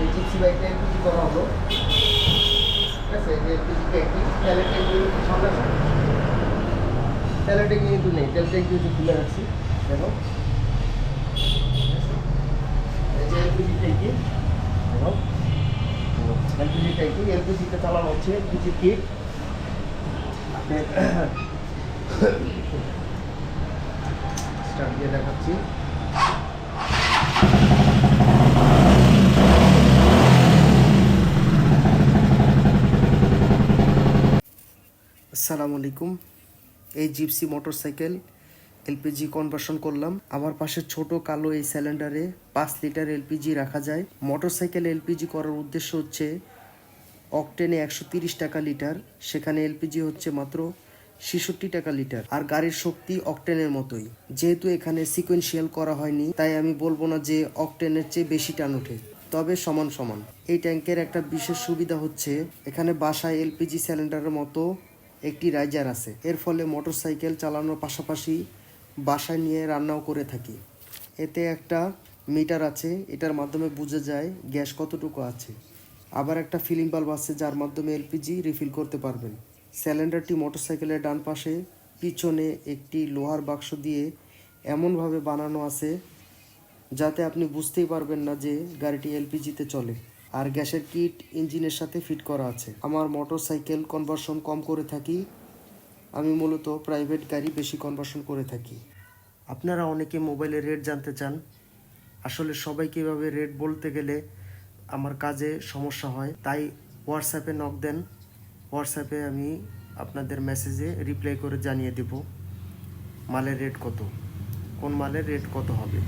এই জিপসি বাইকটা করা হলো। ঠিক আছে যে কিন্তু নেই তেল ট্যাঙ্কি হচ্ছে খুলে রাখছি। দেখো। এলপিজি ট্যাঙ্কি দেখো। এলপিজি ট্যাঙ্কি এলপিজিতে চালানো হচ্ছে এলপিজি কিট স্টার্ট দিয়ে দেখাচ্ছি। আসসালামু আলাইকুম। এই জিপসি মোটরসাইকেল এলপিজি কনভার্সন করলাম। আমার পাশে ছোট কালো এই সিলিন্ডারে পাঁচ লিটার এলপিজি রাখা যায়। মোটরসাইকেল এলপিজি করার উদ্দেশ্য হচ্ছে অকটেনে একশো তিরিশ টাকা লিটার, সেখানে এলপিজি হচ্ছে মাত্র ছেষট্টি টাকা লিটার। আর গাড়ির শক্তি অকটেনের মতোই। যেহেতু এখানে সিকোয়েন্সিয়াল করা হয়নি, তাই আমি বলব না যে অকটেনের চেয়ে বেশি টান ওঠে, তবে সমান সমান। এই ট্যাঙ্কের একটা বিশেষ সুবিধা হচ্ছে, এখানে বাসায় এলপিজি সিলিন্ডারের মতো একটি রাইজার আছে। এর ফলে মোটরসাইকেল চালানোর পাশাপাশি বাসায় নিয়ে রান্নাও করে থাকি। এতে একটা মিটার আছে, এটার মাধ্যমে বোঝা যায় গ্যাস কতটুকু আছে। আবার একটা ফিলিং বাল্ব আছে, যার মাধ্যমে এলপিজি রিফিল করতে পারবেন। সিলিন্ডারটি মোটরসাইকেলের ডান পাশে, পিছনে একটি লোহার বাক্স দিয়ে এমনভাবে বানানো আছে, যাতে আপনি বুঝতেই পারবেন না যে গাড়িটি এলপিজিতে চলে। আর গ্যাসের কিট, ইঞ্জিনের সাথে ফিট করা আছে। আমার মোটরসাইকেল কনভার্সন কম করে থাকি। আমি মূলত প্রাইভেট গাড়ি বেশি কনভার্সন করে থাকি। আপনারা অনেকে মোবাইলে রেট জানতে চান। আসলে সবাইকে এভাবে রেট বলতে গেলে আমার কাজে সমস্যা হয়। তাই হোয়াটসঅ্যাপে নক দেন। হোয়াটসঅ্যাপে আমি আপনাদের মেসেজে রিপ্লাই করে জানিয়ে দেব, মালের রেট কত? কোন মালের রেট কত হবে?